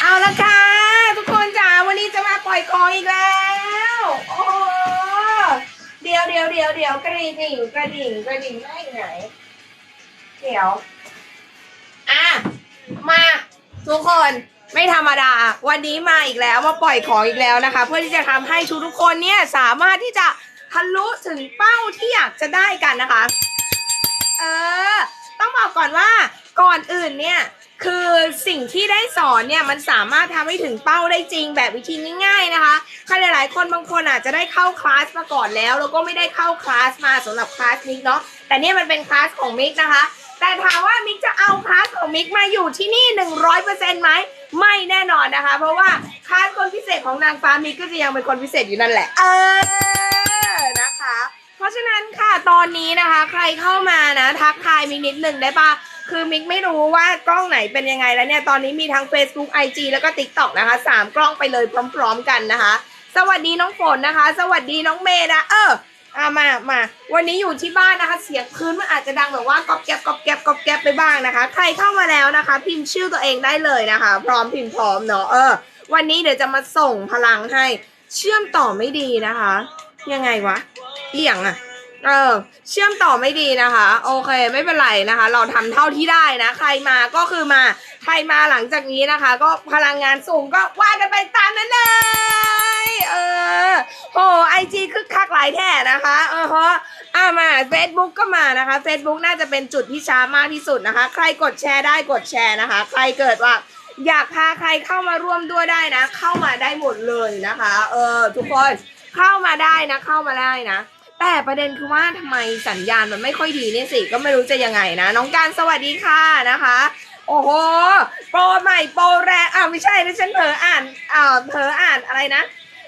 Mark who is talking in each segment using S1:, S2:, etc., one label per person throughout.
S1: เอาละค่ะ ทุกคนจ๋าวันนี้จะมาปล่อยของอีกแล้ว โอ้โหเดี๋ยวเดี๋ยวเดี๋ยวเดี๋ยวกระดิ่งกระดิ่งกระดิ่งได้ไหน เดี๋ยว อะ มาทุกคนไม่ธรรมดา วันนี้มาอีกแล้วมาปล่อยของอีกแล้วนะคะ เพื่อที่จะทำให้ทุกทุกคนเนี่ยสามารถที่จะทะลุถึงเป้าที่อยากจะได้กันนะคะ เออ ต้องบอกก่อนว่า ก่อนอื่นเนี่ยคือสิ่งที่ได้สอนเนี่ยมันสามารถทำให้ถึงเป้าได้จริงแบบวิธีง่ายๆนะคะใครหลายๆ คนบางคนอาจจะได้เข้าคลาสมาก่อนแล้ว แล้วก็ไม่ได้เข้าคลาสมาสำหรับคลาสมิกเนาะแต่เนี่ยมันเป็นคลาสของมิกนะคะ แต่ถามว่ามิกจะเอาคลาสของมิกมาอยู่ที่นี่หนึ่งร้อยเปอร์เซ็นต์ไหมไม่แน่นอนนะคะ เพราะว่าคลาสคนพิเศษของนางฟ้ามิกก็จะยังเป็นคนพิเศษอยู่นั่นแหละ เออนะคะ เพราะฉะนั้นค่ะตอนนี้นะคะ ใครเข้ามานะทักทายมิกนิดหนึ่งได้ปะ คือมิกไม่รู้ว่ากล้องไหนเป็นยังไงแล้วเนี่ย ตอนนี้มีทั้ง Facebook IG แล้วก็ TikTok นะคะสามกล้องไปเลยพร้อม ๆ กันนะคะ สวัสดีน้องฝนนะคะ สวัสดีน้องเมย์นะ เอออามามาวันนี้อยู่ที่บ้านนะคะ เสียงพื้นมันอาจจะดังแบบว่ากอบแกบกอบแกบกอบแกบไปบ้างนะคะ ใครเข้ามาแล้วนะคะ พิมพ์ชื่อตัวเองได้เลยนะคะ พร้อมพิมพ์พร้อมเนาะเออ วันนี้เดี๋ยวจะมาส่งพลังให้เชื่อมต่อไม่ดีนะคะ ยังไงวะเอี่ยงอะ เออ เชื่อมต่อไม่ดีนะคะ โอเค ไม่เป็นไรนะคะ เราทำเท่าที่ได้นะ ใครมาก็คือมา ใครมาหลังจากนี้นะคะ ก็พลังงานสูงก็ว่ากันไปตามนั้นเลยเออโหไอจีคึกคักหลายแท่นะคะ เออฮะอ่ามา Facebook ก็มานะคะ Facebook น่าจะเป็นจุดที่ช้ามากที่สุดนะคะ ใครกดแชร์ได้กดแชร์นะคะ ใครเกิดว่าอยากพาใครเข้ามาร่วมด้วยได้นะ เข้ามาได้หมดเลยนะคะ เออ ทุกคนเข้ามาได้นะ เข้ามาได้นะ แต่ประเด็นคือว่าทำไมสัญญาณมันไม่ค่อยดีเนี่ยสิก็ไม่รู้จะยังไงนะ น้องการสวัสดีค่ะนะคะ โอ้โหโปรใหม่โปรแรงอ่าไม่ใช่นะฉันเผลออ่านอ่าเผลออ่านอะไรนะ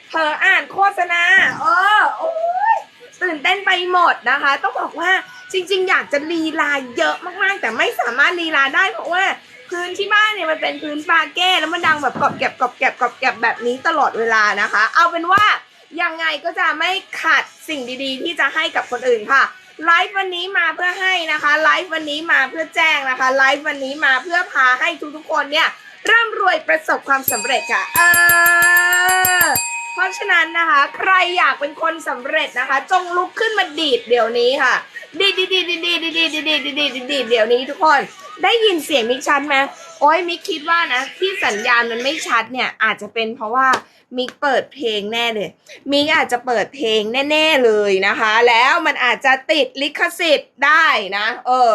S1: เผลออ่านโฆษณาเออโอ้ยตื่นเต้นไปหมดนะคะ ต้องบอกว่าจริง ๆ อยากจะลีลาเยอะมากๆ แต่ไม่สามารถลีลาได้เพราะว่าพื้นที่บ้านเนี่ยมันเป็นพื้นปาเก้แล้วมันดังแบบกรอบแกบกรอบแกบกรอบแกบแบบนี้ตลอดเวลานะคะ เอาเป็นว่า ยังไงก็จะไม่ขัดสิ่งดีๆ ที่จะให้กับคนอื่นค่ะไลฟ์วันนี้มาเพื่อให้นะคะไลฟ์วันนี้มาเพื่อแจ้งนะคะไลฟ์วันนี้มาเพื่อพาให้ทุกๆคนเนี่ยร่ำรวยประสบความสำเร็จค่ะเออเพราะฉะนั้นนะคะ ใครอยากเป็นคนสำเร็จนะคะ จงลุกขึ้นมาดีดเดี๋ยวนี้ค่ะ ดีดดีดดีดดีดดีดดีดดีดดีดดีดดีดดีดเดี๋ยวนี้ทุกคน ได้ยินเสียงมิกชัดไหม โอ้ยมิกคิดว่านะ ที่สัญญาณมันไม่ชัดเนี่ยอาจจะเป็นเพราะว่ามิกเปิดเพลงแน่เลยมิกอาจจะเปิดเพลงแน่ๆเลยนะคะ แล้วมันอาจจะติดลิขสิทธิ์ได้นะ เออ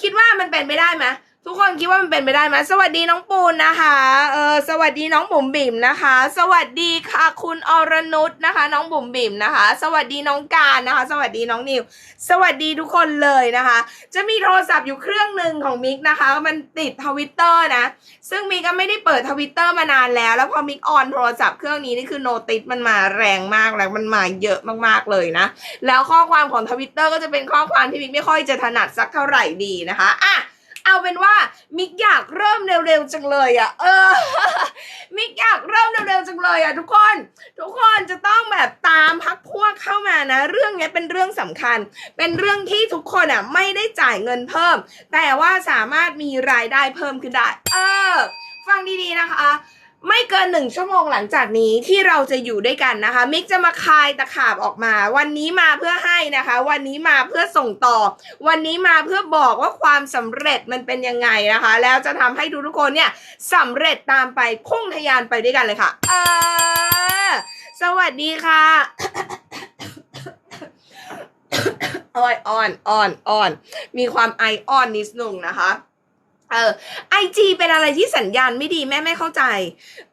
S1: คิดว่ามันเป็นไม่ได้ไหม ทุกคนคิดว่ามันเป็นไปได้ไหมสวัสดีน้องปูนนะคะเออสวัสดีน้องบุ๋มบิ๋มนะคะ สวัสดีค่ะคุณอรนุชนะคะ น้องบุ๋มบิ๋มนะคะ สวัสดีน้องการนะคะ สวัสดีน้องนิว สวัสดีทุกคนเลยนะคะ จะมีโทรศัพท์อยู่เครื่องหนึ่งของมิกนะคะ มันติดทวิตเตอร์นะ ซึ่งมิกก็ไม่ได้เปิดทวิตเตอร์มานานแล้ว แล้วพอมิกออนโทรศัพท์เครื่องนี้นี่คือโนติสมันมาแรงมากแล้วมันมาเยอะมากๆเลยนะ แล้วข้อความของทวิตเตอร์ก็จะเป็นข้อความที่มิกไม่ค่อยจะถนัดสักเท่าไหร่ดีนะคะอะ เอาเป็นว่ามิกอยากเริ่มเร็วๆจังเลยอะ่ะ เออ มิกอยากเริ่มเร็วๆจังเลยอะ่ะทุกคน ทุกคนจะต้องแบบตามพักพวกเข้ามานะ เรื่องนี้เป็นเรื่องสำคัญ เป็นเรื่องที่ทุกคนอะไม่ได้จ่ายเงินเพิ่ม แต่ว่าสามารถมีรายได้เพิ่มขึ้นได้ เออ ฟังดีๆนะคะ ไม่เกินหนึ่งชั่วโมงหลังจากนี้ที่เราจะอยู่ด้วยกันนะคะ มิกจะมาคายตะขาบออกมา วันนี้มาเพื่อให้นะคะ วันนี้มาเพื่อส่งต่อ วันนี้มาเพื่อบอกว่าความสำเร็จมันเป็นยังไงนะคะ แล้วจะทำให้ทุกๆคนเนี่ยสำเร็จตามไปพุ่งทะยานไปด้วยกันเลยค่ะ เออ สวัสดีค่ะอ้อยอ่อนอ่อนอ่อนมีความไออ่อนนิดนึงนะคะ เออไอจีเป็นอะไรที่สัญญาณไม่ดีแม่ไม่เข้าใจ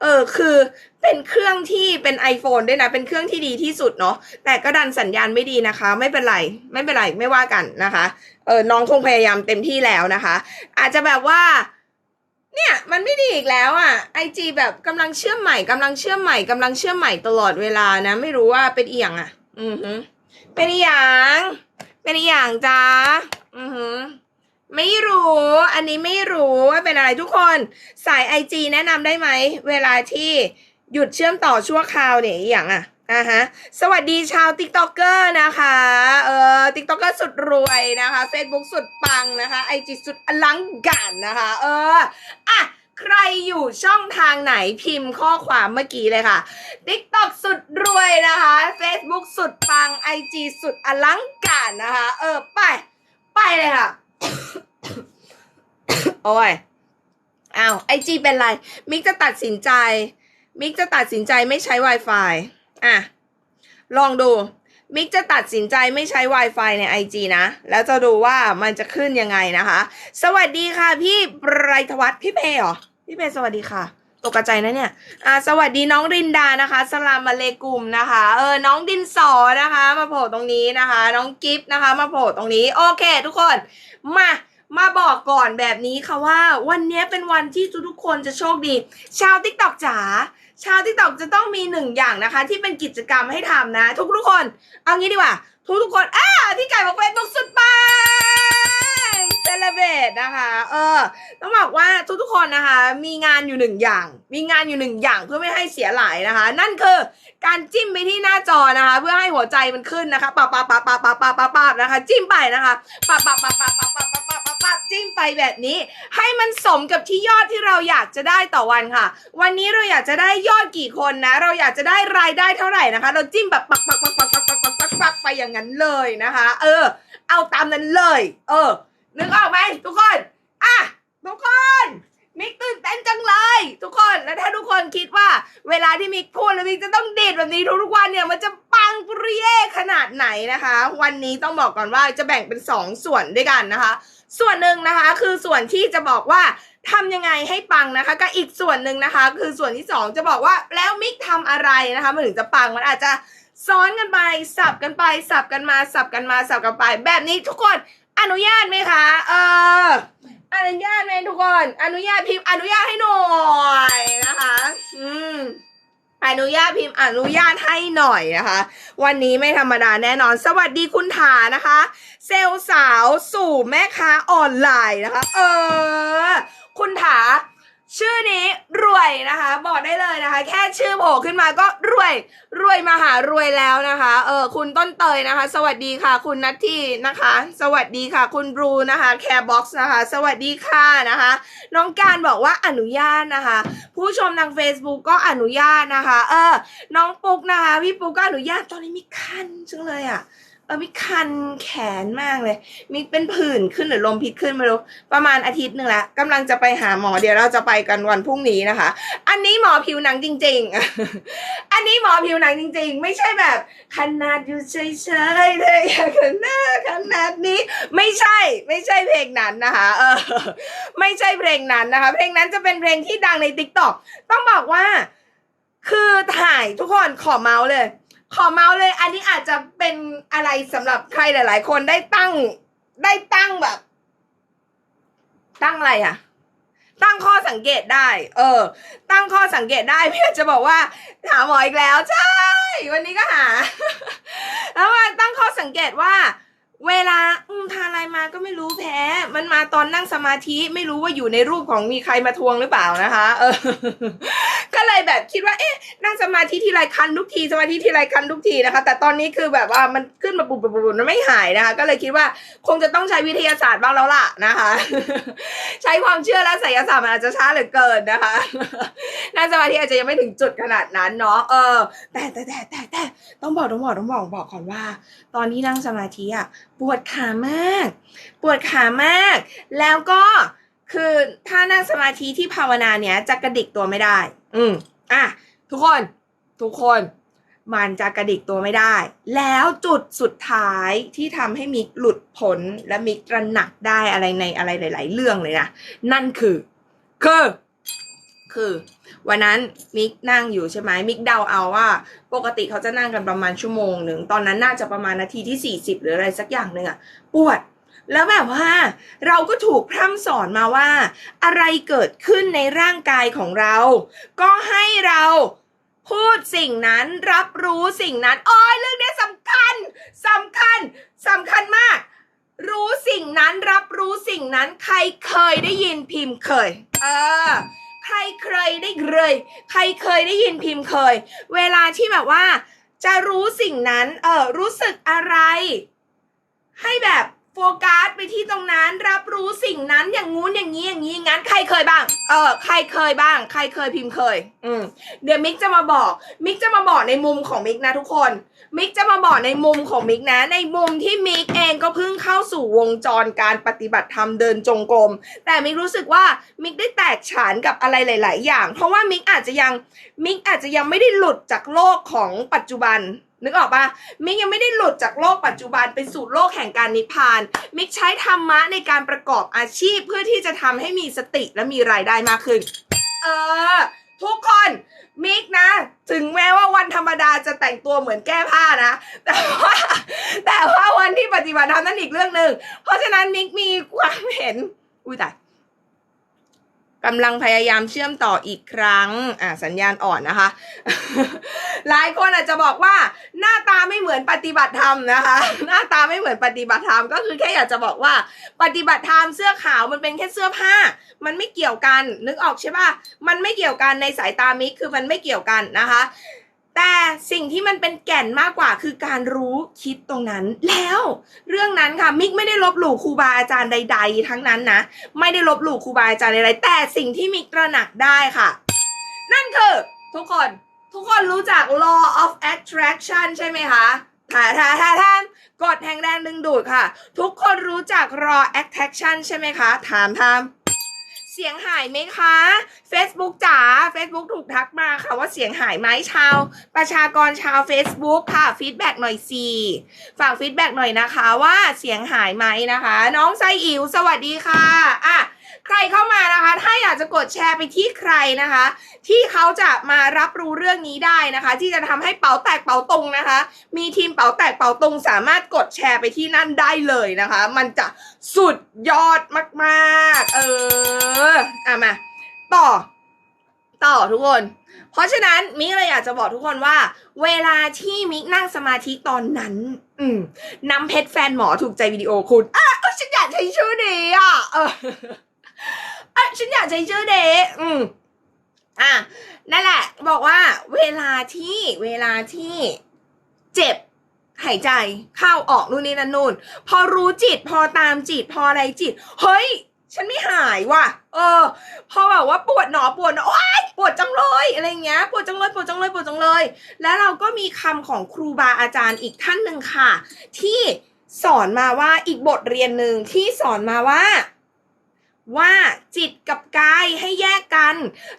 S1: เออคือเป็นเครื่องที่เป็น iPhone ด้วยนะ เป็นเครื่องที่ดีที่สุดเนาะแต่ก็ดันสัญญาณไม่ดีนะคะ ไม่เป็นไรไม่เป็นไรไม่ว่ากันนะคะเออน้องคงพยายามเต็มที่แล้วนะคะ อาจจะแบบว่า เนี่ยมันไม่ดีอีกแล้วอะไอจีแบบกำลังเชื่อมใหม่กำลังเชื่อมใหม่กำลังเชื่อมใหม่ตลอดเวลานะ ไม่รู้ว่าเป็นอีหยังอะ อือฮึเป็นอีหยังเป็นอีหยังจ้าอือฮึ ไม่รู้ อันนี้ไม่รู้ว่าเป็นอะไรทุกคนสายไอจีแนะนำได้ไหม เวลาที่หยุดเชื่อมต่อชั่วคราวเนี่ยอย่างอะอ่าฮะ สวัสดีชาวติ๊กต็อกเกอร์นะคะ เออติ๊กต็อกเกอร์สุดรวยนะคะ Facebook สุดปังนะคะไอจีสุดอลังการนะคะ เออ อะใครอยู่ช่องทางไหนพิมพ์ข้อความเมื่อกี้เลยค่ะ TikTok สุดรวยนะคะ Facebook สุดปัง IG สุดอลังการนะคะ เออ ไป ไปเลยค่ะ โอ้ยอ้าวไอจีเป็นไร มิกจะตัดสินใจ มิกจะตัดสินใจไม่ใช้ Wi-Fi อะ ลองดู มิกจะตัดสินใจไม่ใช้ Wi-Fi ใน IG นะ แล้วจะดูว่ามันจะขึ้นยังไงนะคะ สวัสดีค่ะพี่ไบรทวัฒน์พี่เพย์เหรอ พี่เพย์สวัสดีค่ะ ตกระใจนะเนี่ย อ่า สวัสดีน้องรินดานะคะ สลามมาเลกุมนะคะ เออ น้องดินสอนะคะ มาโผล่ตรงนี้นะคะ น้องกิฟต์นะคะ มาโผล่ตรงนี้ โอเค ทุกคน มา มาบอกก่อนแบบนี้ค่ะว่า วันนี้เป็นวันที่ทุกๆคนจะโชคดี ชาวติ๊กต็อกจ๋า ชาวติ๊กต็อกจะต้องมีหนึ่งอย่างนะคะ ที่เป็นกิจกรรมให้ทำนะ ทุกๆคน เอางี้ดีกว่า ทุกๆคนอ่าที่ไก่บอกเฟซบุ๊กสุดปังเซเลเบตนะคะ เออต้องบอกว่าทุกๆคนนะคะ มีงานอยู่หนึ่งอย่าง มีงานอยู่หนึ่งอย่างเพื่อไม่ให้เสียหลายนะคะ นั่นคือการจิ้มไปที่หน้าจอนะคะ เพื่อให้หัวใจมันขึ้นนะคะปับปับปับปับปับปับปับปับนะคะ จิ้มไปนะคะปับปับปับปับปับปับปับปับปับปับจิ้มไปแบบนี้ ให้มันสมกับที่ยอดที่เราอยากจะได้ต่อวันค่ะ วันนี้เราอยากจะได้ยอดกี่คนนะ เราอยากจะได้รายได้เท่าไหร่นะคะ เราจิ้มแบบปักปักปักปักปักปักปักปัก ไปอย่างนั้นเลยนะคะ เออ เอาตามนั้นเลย เออ นึกออกไหมทุกคน อะทุกคนมิกตื่นเต้นจังเลย ทุกคนแล้วถ้าทุกคนคิดว่า เวลาที่มิกพูดแล้วมิกจะต้องเด็ดแบบนี้ทุกวันเนี่ยมันจะปังปรีเยขนาดไหนนะคะ วันนี้ต้องบอกก่อนว่าจะแบ่งเป็นสองส่วนด้วยกันนะคะ ส่วนหนึ่งนะคะ คือส่วนที่จะบอกว่าทำยังไงให้ปังนะคะก็อีกส่วนหนึ่งนะคะ คือส่วนที่สองจะบอกว่าแล้วมิกทำอะไรนะคะมันถึงจะปังมันอาจจะ ซ้อนกันไป สับกันไป สับกันมา สับกันมา สับกันไป แบบนี้ทุกคนอนุญาตไหมคะ เออ อนุญาตไหมทุกคน อนุญาตพิมพ์อนุญาตให้หน่อยนะคะ อืมอนุญาตพิมพ์อนุญาตให้หน่อยนะคะ วันนี้ไม่ธรรมดาแน่นอน สวัสดีคุณถานะคะ เซลสาวสู่แม่ค้าออนไลน์นะคะ เออ คุณถา ชื่อนี้รวยนะคะ บอกได้เลยนะคะ แค่ชื่อโผล่ขึ้นมาก็รวยรวยมหารวยแล้วนะคะเออคุณต้นเตยนะคะ สวัสดีค่ะ คุณนัทที่นะคะ สวัสดีค่ะ คุณบรูนะคะแคร์บ็อกซ์นะคะ สวัสดีค่ะนะคะ น้องการบอกว่าอนุญาตนะคะ ผู้ชมทาง Facebook ก็อนุญาตนะคะ เออ น้องปุ๊กนะคะ พี่ปุ๊กก็อนุญาตตอนนี้มีคันจังเลยอะ เออมีคันแขนมากเลยมีเป็นผื่นขึ้นหรือลมพิษขึ้นไม่รู้ ประมาณอาทิตย์หนึ่งล้วกำลังจะไปหาหมอเดี๋ยวเราจะไปกันวันพรุ่งนี้นะคะ อันนี้หมอผิวหนังจริง ๆ อันนี้หมอผิวหนังจริง ๆ ไม่ใช่แบบขนาดอยู่เฉยๆเลยขนาดขนาดนี้ ไม่ใช่ไม่ใช่เพลงนั้นนะคะเออไม่ใช่เพลงนั้นนะคะ เพลงนั้นจะเป็นเพลงที่ดังใน t ิ k t o k ต้องบอกว่า คือถ่ายทุกคนขอเมาส์เลย ขอเมาส์เลย อันนี้อาจจะเป็นอะไรสำหรับใครหลาย ๆ คนได้ตั้ง ได้ตั้งแบบ ตั้งอะไรอะตั้งข้อสังเกตได้ เออ ตั้งข้อสังเกตได้เพื่อจะบอกว่า หาหมออีกแล้วใช่ วันนี้ก็หา แล้วมาตั้งข้อสังเกตว่าเวลาอืมทานอะไรมาก็ไม่รู้แพ้ มันมาตอนนั่งสมาธิไม่รู้ว่าอยู่ในรูปของมีใครมาทวงหรือเปล่านะคะ เออ แบบคิดว่าเอ๊ะนั่งสมาธิทีไรคันทุกทีสมาธิทีไรคันทุกทีนะคะ แต่ตอนนี้คือแบบว่ามันขึ้นมาปุบปุบปุบมันไม่หายนะคะ ก็เลยคิดว่าคงจะต้องใช้วิทยาศาสตร์บ้างแล้วล่ะนะคะ ใช้ความเชื่อและไสยศาสตร์มันอาจจะช้าเหลือเกินนะคะนั่งสมาธิอาจจะยังไม่ถึงจุดขนาดนั้นเนาะเออแต่แต่แต่แต่แต่ต้องบอกต้องบอกต้องบอกบอกก่อนว่า ตอนที่นั่งสมาธิอะปวดขามาก ปวดขามาก แล้วก็คือถ้านั่งสมาธิที่ภาวนาเนี้ยจะกระดิกตัวไม่ได้ อืม อะทุกคนทุกคนมันจะกระดิกตัวไม่ได้ แล้วจุดสุดท้ายที่ทำให้มิกหลุดพ้นและมิกตระหนักได้อะไรในอะไรหลาย ๆ เรื่องเลยนะ นั่นคือ คือ คือ วันนั้นมิกนั่งอยู่ใช่ไหมมิกเดาเอาว่า ปกติเขาจะนั่งกันประมาณชั่วโมงหนึ่ง ตอนนั้นน่าจะประมาณนาทีที่ 40 หรืออะไรสักอย่างหนึ่งอะปวด แล้วแบบว่าเราก็ถูกพร่ำสอนมาว่า อะไรเกิดขึ้นในร่างกายของเรา ก็ให้เราพูดสิ่งนั้นรับรู้สิ่งนั้นอ้อยเรื่องนี้สำคัญสำคัญสำคัญมาก รู้สิ่งนั้นรับรู้สิ่งนั้น ใครเคยได้ยินพิมพ์เคย เออ ใครเคยได้เลย ใครเคยได้ยินพิมพ์เคย เวลาที่แบบว่า จะรู้สิ่งนั้น เออรู้สึกอะไร ให้แบบ โฟกัสไปที่ตรงนั้นรับรู้สิ่งนั้นอย่างงู้นอย่างนี้อย่างนี้อย่างนั้นใครเคยบ้าง เออใครเคยบ้าง ใครเคยพิมพ์เคย อืมเดี๋ยวมิกจะมาบอก มิกจะมาบอกในมุมของมิกนะทุกคน มิกจะมาบอกในมุมของมิกนะ ในมุมที่มิกเองก็เพิ่งเข้าสู่วงจรการปฏิบัติธรรมเดินจงกรมแต่มิกรู้สึกว่ามิกได้แตกฉานกับอะไรหลาย ๆ อย่าง เพราะว่ามิกอาจจะยังมิกอาจจะยังไม่ได้หลุดจากโลกของปัจจุบัน นึกออกปะมิกยังไม่ได้หลุดจากโลกปัจจุบันไปสู่โลกแห่งการนิพพาน มิกใช้ธรรมะในการประกอบอาชีพเพื่อที่จะทำให้มีสติและมีรายได้มากขึ้น เออ ทุกคนมิกนะ ถึงแม้ว่าวันธรรมดาจะแต่งตัวเหมือนแก้ผ้านะ แต่ว่าแต่ว่าวันที่ปฏิบัติธรรมนั่นอีกเรื่องหนึ่งเพราะฉะนั้นมิกมีความเห็น อุ้ยตาย กำลังพยายามเชื่อมต่ออีกครั้ง อ่าสัญญาณอ่อนนะคะ หลายคนอาจจะบอกว่าหน้าตาไม่เหมือนปฏิบัติธรรมนะคะ หน้าตาไม่เหมือนปฏิบัติธรรมก็คือแค่อยากจะบอกว่า ปฏิบัติธรรมเสื้อขาวมันเป็นแค่เสื้อผ้า มันไม่เกี่ยวกัน นึกออกใช่ปะมันไม่เกี่ยวกันในสายตามิกคือมันไม่เกี่ยวกันนะคะ แต่สิ่งที่มันเป็นแก่นมากกว่าคือการรู้คิดตรงนั้น แล้วเรื่องนั้นค่ะมิกไม่ได้ลบหลู่ครูบาอาจารย์ใด ๆ ทั้งนั้นนะไม่ได้ลบหลู่ครูบาอาจารย์ใดๆแต่สิ่งที่มิกตระหนักได้ค่ะ นั่นคือ ทุกคนทุกคนรู้จัก law of attraction ใช่ไหมคะท่าท่าท่าท่านกฎแห่งแรงดึงดูดค่ะ ทุกคนรู้จัก law attraction ใช่ไหมคะ ถามถาม เสียงหายไหมคะ Facebook จ๋า Facebook ถูกทักมาค่ะว่าเสียงหายไหมชาว ประชากรชาว Facebook ค่ะฟีดแบ็กหน่อยสิฝากฟีดแบ็กหน่อยนะคะว่าเสียงหายไหมนะคะ น้องไซอิ๋วสวัสดีค่ะอะ ใครเข้ามานะคะ ถ้าอยากจะกดแชร์ไปที่ใครนะคะ ที่เขาจะมารับรู้เรื่องนี้ได้นะคะ ที่จะทำให้เป๋าแตกเป๋าตรงนะคะ มีทีมเป๋าแตกเป๋าตรงสามารถกดแชร์ไปที่นั่นได้เลยนะคะ มันจะสุดยอดมากๆ เอออะมาต่อต่อทุกคน เพราะฉะนั้นมิกเลยอยากจะบอกทุกคนว่า เวลาที่มิกนั่งสมาธิตอนนั้น อืมน้ำเพชรแฟนหมอถูกใจวิดีโอคุณอะฉันอยากใช้ชื่อนี้อะเอออะ ฉันอยากใช้ชื่อเดย์อืมอะนั่นแหละ บอกว่า เวลาที่เวลาที่เจ็บหายใจเข้าออกนู่นนี่นั่นนู่น พอรู้จิต พอตามจิต พออะไรจิต เฮ้ย ฉันไม่หายว่ะ เออ พอแบบว่าปวดหนอปวดหนอโอ๊ยปวดจังเลยอะไรเงี้ยปวดจังเลยปวดจังเลยปวดจังเลย แล้วเราก็มีคำของครูบาอาจารย์อีกท่านหนึ่งค่ะ ที่สอนมาว่าอีกบทเรียนหนึ่งที่สอนมาว่า ว่าจิตกับกายให้แยกกัน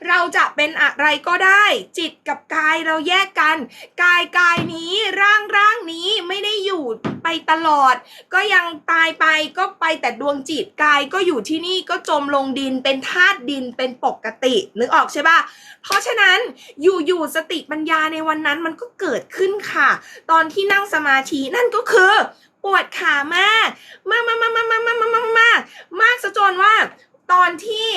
S1: เราจะเป็นอะไรก็ได้ จิตกับกายเราแยกกัน กายกายนี้ร่างร่างนี้ไม่ได้อยู่ไปตลอด ก็ยังตายไปก็ไปแต่ดวงจิตกายก็อยู่ที่นี่ก็จมลงดินเป็นธาตุดินเป็นปกตินึกออกใช่ปะเพราะฉะนั้นอยู่ๆสติปัญญาในวันนั้นมันก็เกิดขึ้นค่ะ ตอนที่นั่งสมาธินั่นก็คือ ปวดขามาก มากมากมากมากมากมากมากมากมากมากซะจนว่าตอนที่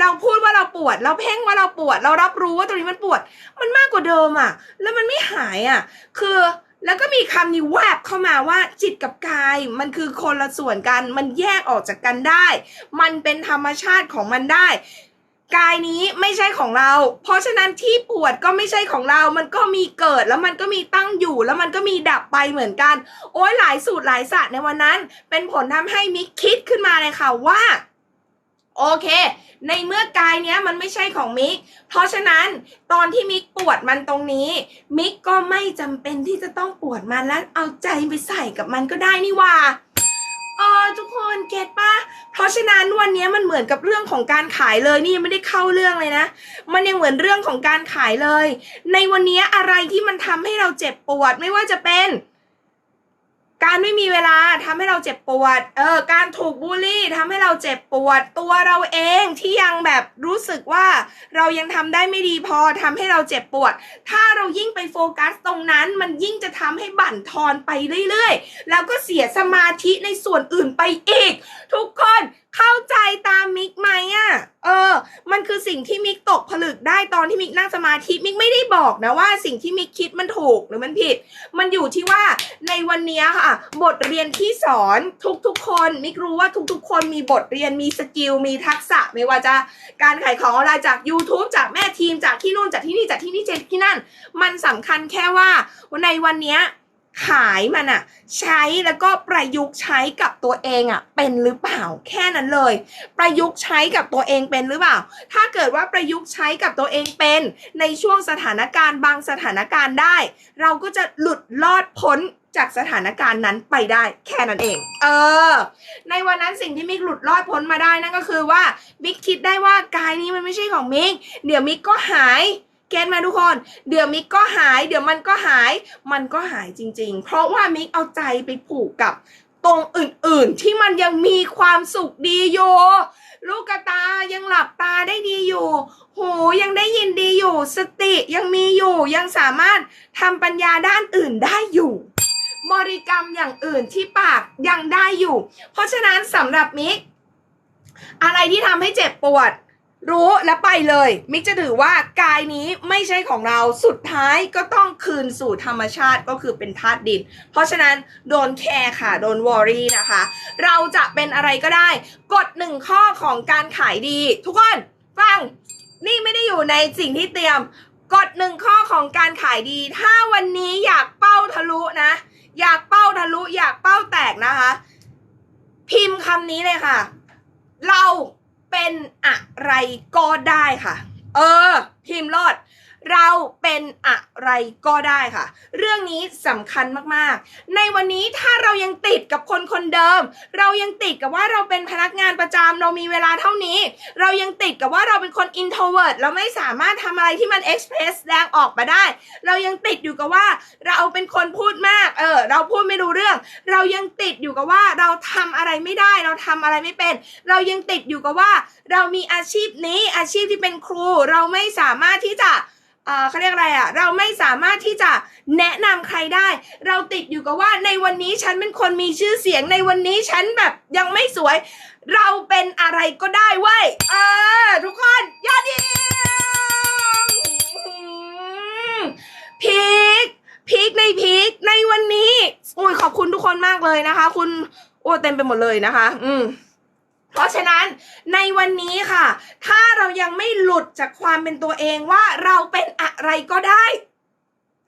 S1: เราพูดว่าเราปวด เราเพ่งว่าเราปวด เรารับรู้ว่าตรงนี้มันปวด มันมากกว่าเดิมอะ แล้วมันไม่หายอะ คือแล้วก็มีคำนี้แวบเข้ามาว่าจิตกับกาย มันคือคนละส่วนกัน มันแยกออกจากกันได้ มันเป็นธรรมชาติของมันได้ กายนี้ไม่ใช่ของเรา เพราะฉะนั้นที่ปวดก็ไม่ใช่ของเรา มันก็มีเกิดแล้วมันก็มีตั้งอยู่แล้วมันก็มีดับไปเหมือนกัน โอ้ยหลายสูตรหลายศาสตร์ในวันนั้น เป็นผลทำให้มิกคิดขึ้นมาเลยค่ะว่า โอเค ในเมื่อกายเนี้ยมันไม่ใช่ของมิก เพราะฉะนั้นตอนที่มิกปวดมันตรงนี้ มิกก็ไม่จำเป็นที่จะต้องปวดมันแล้วเอาใจไปใส่กับมันก็ได้นี่ว่า เออทุกคนเก็ตปะเพราะฉะนั้นวันนี้มันเหมือนกับเรื่องของการขายเลยนี่ยังไม่ได้เข้าเรื่องเลยนะ มันยังเหมือนเรื่องของการขายเลย ในวันนี้อะไรที่มันทำให้เราเจ็บปวดไม่ว่าจะเป็น การไม่มีเวลาทำให้เราเจ็บปวด เออ การถูกบูลลี ทำให้เราเจ็บปวดตัวเราเองที่ยังแบบรู้สึกว่าเรายังทำได้ไม่ดีพอทำให้เราเจ็บปวด ถ้าเรายิ่งไปโฟกัสตรงนั้น มันยิ่งจะทำให้บั่นทอนไปเรื่อยๆ แล้วก็เสียสมาธิในส่วนอื่นไปอีก ทุกคน เข้าใจตามมิกไหมอะเออ มันคือสิ่งที่มิกตกผลึกได้ตอนที่มิกนั่งสมาธิมิกไม่ได้บอกนะว่าสิ่งที่มิกคิดมันถูกหรือมันผิด มันอยู่ที่ว่าในวันนี้ค่ะ บทเรียนที่สอนทุกๆ คนมิกรู้ว่าทุกๆ คนมีบทเรียนมีสกิลมีทักษะไม่ว่าจะการขายของออนไลน์จาก YouTube จากแม่ทีมจากที่นู่นจากที่นี่จากที่นี่จากที่นั่น มันสำคัญแค่ว่าในวันนี้ ขายมันอะใช้แล้วก็ประยุกต์ใช้กับตัวเองอะเป็นหรือเปล่าแค่นั้นเลย ประยุกต์ใช้กับตัวเองเป็นหรือเปล่า ถ้าเกิดว่าประยุกต์ใช้กับตัวเองเป็น ในช่วงสถานการณ์บางสถานการณ์ได้ เราก็จะหลุดลอดพ้นจากสถานการณ์นั้นไปได้แค่นั้นเอง เออ ในวันนั้นสิ่งที่มิกหลุดรอดพ้นมาได้นั่นก็คือว่ามิกคิดได้ว่ากายนี้มันไม่ใช่ของมิกเดี๋ยวมิกก็หาย เกณฑ์มาทุกคน เดี๋ยวมิกก็หาย เดี๋ยวมันก็หาย มันก็หายจริง ๆ เพราะว่ามิกเอาใจไปผูกกับตรงอื่นๆ ที่มันยังมีความสุขดีอยู่ลูกตายังหลับตาได้ดีอยู่ หูยังได้ยินดีอยู่ สติยังมีอยู่ ยังสามารถทำปัญญาด้านอื่นได้อยู่บริกรรมอย่างอื่นที่ปากยังได้อยู่ เพราะฉะนั้นสำหรับมิก อะไรที่ทำให้เจ็บปวด รู้และไปเลย มิกจะถือว่ากายนี้ไม่ใช่ของเราสุดท้ายก็ต้องคืนสู่ธรรมชาติก็คือเป็นธาตุดิน เพราะฉะนั้นโดนแคร์ค่ะ โดนวอรี่นะคะ เราจะเป็นอะไรก็ได้ กฎหนึ่งข้อของการขายดี ทุกคนฟัง นี่ไม่ได้อยู่ในสิ่งที่เตรียมกฎหนึ่งข้อของการขายดี ถ้าวันนี้อยากเป้าทะลุนะ อยากเป้าทะลุ อยากเป้าแตกนะคะ พิมพ์คำนี้เลยค่ะ เรา เป็นอะไรก็ได้ค่ะ เออพิมพ์รอด เราเป็นอะไรก็ได้ค่ะ เรื่องนี้สำคัญมากๆ ในวันนี้ถ้าเรายังติดกับคนคนเดิม เรายังติดกับว่าเราเป็นพนักงานประจำเรามีเวลาเท่านี้ เรายังติดกับว่าเราเป็นคน introvert เราไม่สามารถทำอะไรที่มัน express แรงออกมาได้ เรายังติดอยู่กับว่าเราเป็นคนพูดมาก เออ เราพูดไม่รู้เรื่อง เรายังติดอยู่กับว่าเราทำอะไรไม่ได้ เราทำอะไรไม่เป็น เรายังติดอยู่กับว่า เรามีอาชีพนี้อาชีพที่เป็นครู เราไม่สามารถที่จะ เขาเรียกอะไรอะเราไม่สามารถที่จะแนะนำใครได้ เราติดอยู่กับว่าในวันนี้ฉันเป็นคนมีชื่อเสียงในวันนี้ฉันแบบยังไม่สวย เราเป็นอะไรก็ได้เว้ยเออทุกคนยอดเยี่ยมพีคพีคในพีคในวันนี้อุ้ยขอบคุณทุกคนมากเลยนะคะ คุณโอ้เต็มไปหมดเลยนะคะ อืม เพราะฉะนั้นในวันนี้ค่ะ ถ้าเรายังไม่หลุดจากความเป็นตัวเองว่าเราเป็นอะไรก็ได้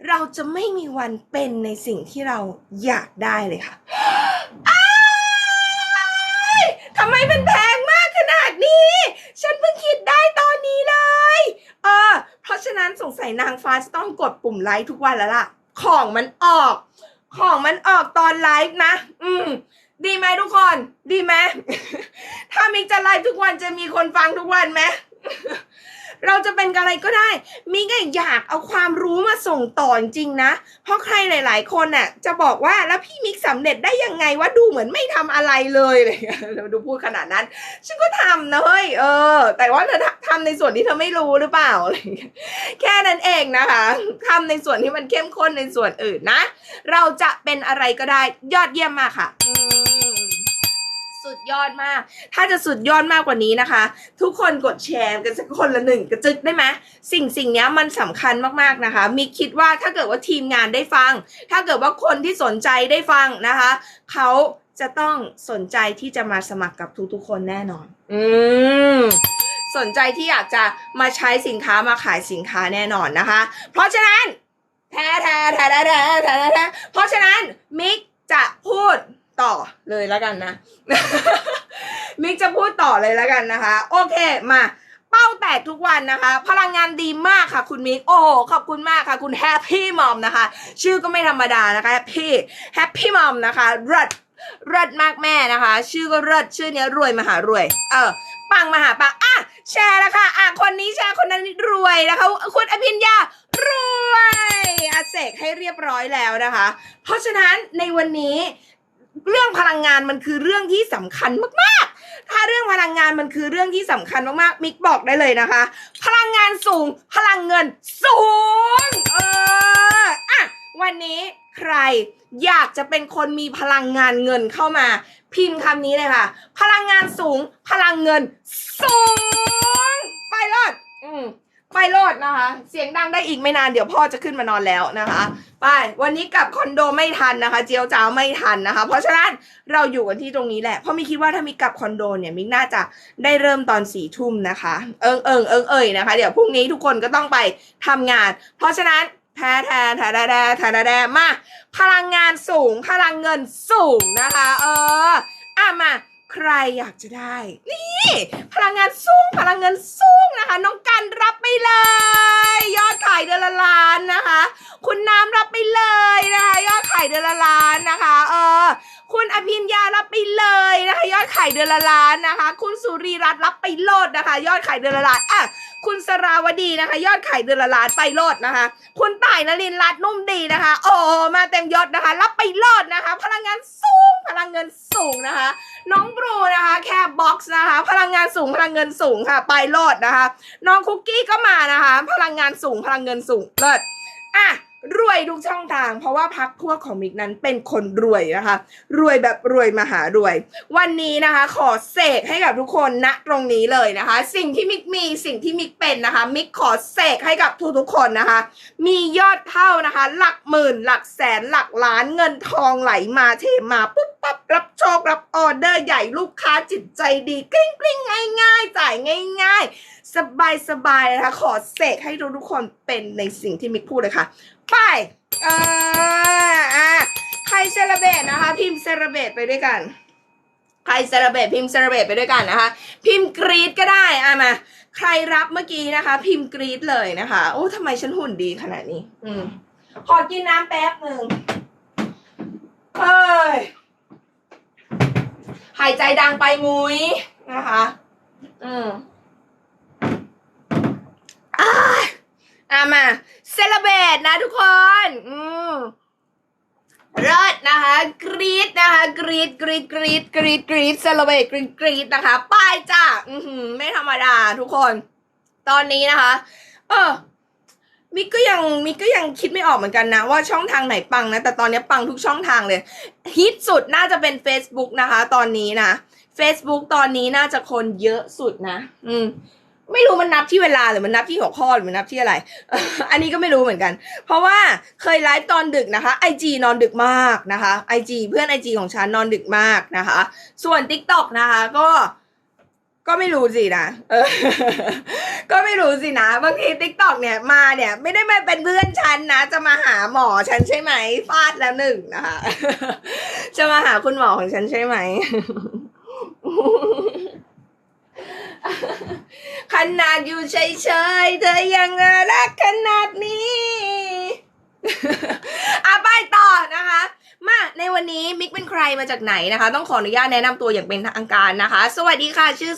S1: เราจะไม่มีวันเป็นในสิ่งที่เราอยากได้เลยค่ะทำไมมันแพงมากขนาดนี้ ฉันเพิ่งคิดได้ตอนนี้เลย เออ เพราะฉะนั้นสงสัยนางฟ้าจะต้องกดปุ่มไลค์ทุกวันแล้วล่ะ ของมันออก ของมันออกตอนไลฟ์นะ อืม ดีไหมทุกคน ดีไหม ถ้ามิกจะไลฟ์ทุกวันจะมีคนฟังทุกวันไหม เราจะเป็นอะไรก็ได้มิกอะอยากเอาความรู้มาส่งต่อจริงๆนะ เพราะใครหลาย ๆ คนน่ะ จะบอกว่าแล้วพี่มิกสำเร็จได้ยังไงว่าดูเหมือนไม่ทำอะไรเลยเลยเราดูพูดขนาดนั้น ฉันก็ทำนะเฮ้ยเออ แต่ว่าเธอทำในส่วนที่เธอไม่รู้หรือเปล่าอะไรแค่นั้นเองนะคะทำในส่วนที่มันเข้มข้นในส่วนอื่นนะ เราจะเป็นอะไรก็ได้ยอดเยี่ยมมากค่ะ สุดยอดมาก ถ้าจะสุดยอดมากกว่านี้นะคะ ทุกคนกดแชร์กันสักคนละหนึ่งกระจึกได้ไหมสิ่งสิ่งเนี้ยมันสำคัญมากๆนะคะ มีคิดว่าถ้าเกิดว่าทีมงานได้ฟัง ถ้าเกิดว่าคนที่สนใจได้ฟังนะคะเขาจะต้องสนใจที่จะมาสมัครกับทุกๆคนแน่นอน อืมสนใจที่อยากจะมาใช้สินค้ามาขายสินค้าแน่นอนนะคะ เพราะฉะนั้นแท้แท้แท้แท้แท้แท้แท้เพราะฉะนั้นมิกจะพูด ต่อเลยแล้วกันนะ มิกจะพูดต่อเลยแล้วกันนะคะ โอเคมาเป้าแตกทุกวันนะคะ พลังงานดีมากค่ะคุณมิก โอ้โห ขอบคุณมากค่ะคุณแฮปปี้มอมนะคะ ชื่อก็ไม่ธรรมดานะคะแฮปปี้แฮปปี้มอมนะคะริดริดมากแม่นะคะ ชื่อก็ริดชื่อเนี้ยรวยมหารวย เออปังมหาปังอะแชร์แล้วค่ะอะคนนี้แชร์คนนั้นรวยนะคะคุณอภิญญารวยอาเสกให้เรียบร้อยแล้วนะคะ เพราะฉะนั้นในวันนี้ เรื่องพลังงานมันคือเรื่องที่สำคัญมากๆ ถ้าเรื่องพลังงานมันคือเรื่องที่สำคัญมากๆ มิกบอกได้เลยนะคะ พลังงานสูง พลังเงินสูง เอออะวันนี้ใครอยากจะเป็นคนมีพลังงานเงินเข้ามา พิมพ์คำนี้เลยค่ะ พลังงานสูง พลังเงินสูง ไปรอด ไปโลดนะคะ เสียงดังได้อีกไม่นานเดี๋ยวพ่อจะขึ้นมานอนแล้วนะคะ ไปวันนี้กลับคอนโดไม่ทันนะคะ เจียวจ้าวไม่ทันนะคะ เพราะฉะนั้นเราอยู่กันที่ตรงนี้แหละ เพราะมิกคิดว่าถ้ามิกลับคอนโดเนี่ยมิกน่าจะได้เริ่มตอนสี่ทุ่มนะคะ เอิงเอิงเอิงเอ่ยนะคะ เดี๋ยวพรุ่งนี้ทุกคนก็ต้องไปทำงาน เพราะฉะนั้นแท้แท้แท้แท้แท้แท้แท้มาพลังงานสูงพลังเงินสูงนะคะ เอออะมา ใครอยากจะได้ นี่พลังงานสูงพลังเงินสูงนะคะ น้องกันรับไปเลย ยอดขายเดือนละล้านนะคะ คุณน้ำรับไปเลยนะคะ ยอดขายเดือนละล้านนะคะ เออ คุณอภิญญารับไปเลยนะคะ ยอดขายเดือนละล้านนะคะ คุณสุรีรัตน์รับไปโลดนะคะ ยอดขายเดือนละล้านอะคุณสราวดีนะคะ ยอดขายเดือนละล้านไปโลดนะคะ คุณต่ายนรินทร์รัตน์นุ่มดีนะคะ โอ้มาเต็มยศนะคะ รับไปโลดนะคะ พลังงานสูงพลังเงินสูงนะคะ น้องบรูนะคะ แค่บ็อกซ์นะคะ พลังงานสูงพลังเงินสูงค่ะ ไปโลดนะคะ น้องคุกกี้ก็มานะคะ พลังงานสูงพลังเงินสูงเลิศอะ รวยทุกช่องทาง เพราะว่าพักพวกของมิกนั้นเป็นคนรวยนะคะ รวยแบบรวยมหารวย วันนี้นะคะ ขอเสกให้กับทุกคนณตรงนี้เลยนะคะ สิ่งที่มิกมีสิ่งที่มิกเป็นนะคะ มิกขอเสกให้กับทุกๆคนนะคะ มียอดเท่านะคะ หลักหมื่น หลักแสนหลักล้านเงินทองไหลมาเทมาปุ๊บปั๊บรับโชครับออเดอร์ใหญ่ลูกค้าจิตใจดีกลิ้งกลิ้งง่าย ๆ จ่ายง่าย ๆ สบายสบายๆนะคะ ขอเสกให้ทุกๆคนเป็นในสิ่งที่มิกพูดเลยค่ะ ไปอออะใครเซเลเบตนะคะ พิมพ์เซเลเบตไปด้วยกัน ใครเซเลเบตพิมพ์เซเลเบตไปด้วยกันนะคะ พิมพ์กรีดก็ได้อะมาใครรับเมื่อกี้นะคะ พิมพ์กรีดเลยนะคะโอ้ทำไมฉันหุ่นดีขนาดนี้ อืมขอกินน้ำแป๊บหนึ่งเอ้ยหายใจดังไปมุ้ยนะคะ อืมอ่า อะมาเซเลเบตนะทุกคน อืมเลิศนะคะ กรีดนะคะ กรีดกรีดกรีดกรีดกรีดเซเลเบตกรีดกรีดนะคะ ป้ายจ้าอือหือไม่ธรรมดาทุกคน ตอนนี้นะคะ เออมิกก็ยังมิกก็ยังคิดไม่ออกเหมือนกันนะ ว่าช่องทางไหนปังนะ แต่ตอนนี้ปังทุกช่องทางเลยฮิตสุดน่าจะเป็น Facebook นะคะ ตอนนี้นะ Facebook ตอนนี้น่าจะคนเยอะสุดนะ อืม ไม่รู้มันนับที่เวลาหรือมันนับที่หัวข้อหรือมันนับที่อะไร อันนี้ก็ไม่รู้เหมือนกัน เพราะว่าเคยไลฟ์ตอนดึกนะคะ IG นอนดึกมากนะคะ IG เพื่อน IG ของฉันนอนดึกมากนะคะ ส่วน TikTok นะคะก็ก็ไม่รู้สินะเออ ก็ไม่รู้สินะบางที TikTok เนี่ยมาเนี่ย ไม่ได้มาเป็นเพื่อนฉันนะ จะมาหาหมอฉันใช่ไหมฟาดแล้วหนึ่งนะคะ จะมาหาคุณหมอของฉันใช่ไหม ขนาดอยู่เฉยๆเธอยังรักขนาดนี้อาไปต่อนะคะ มาในวันนี้มิกเป็นใครมาจากไหนนะคะ ต้องขออนุญาตแนะนำตัวอย่างเป็นทางการนะคะ สวัสดีค่ะชื่อ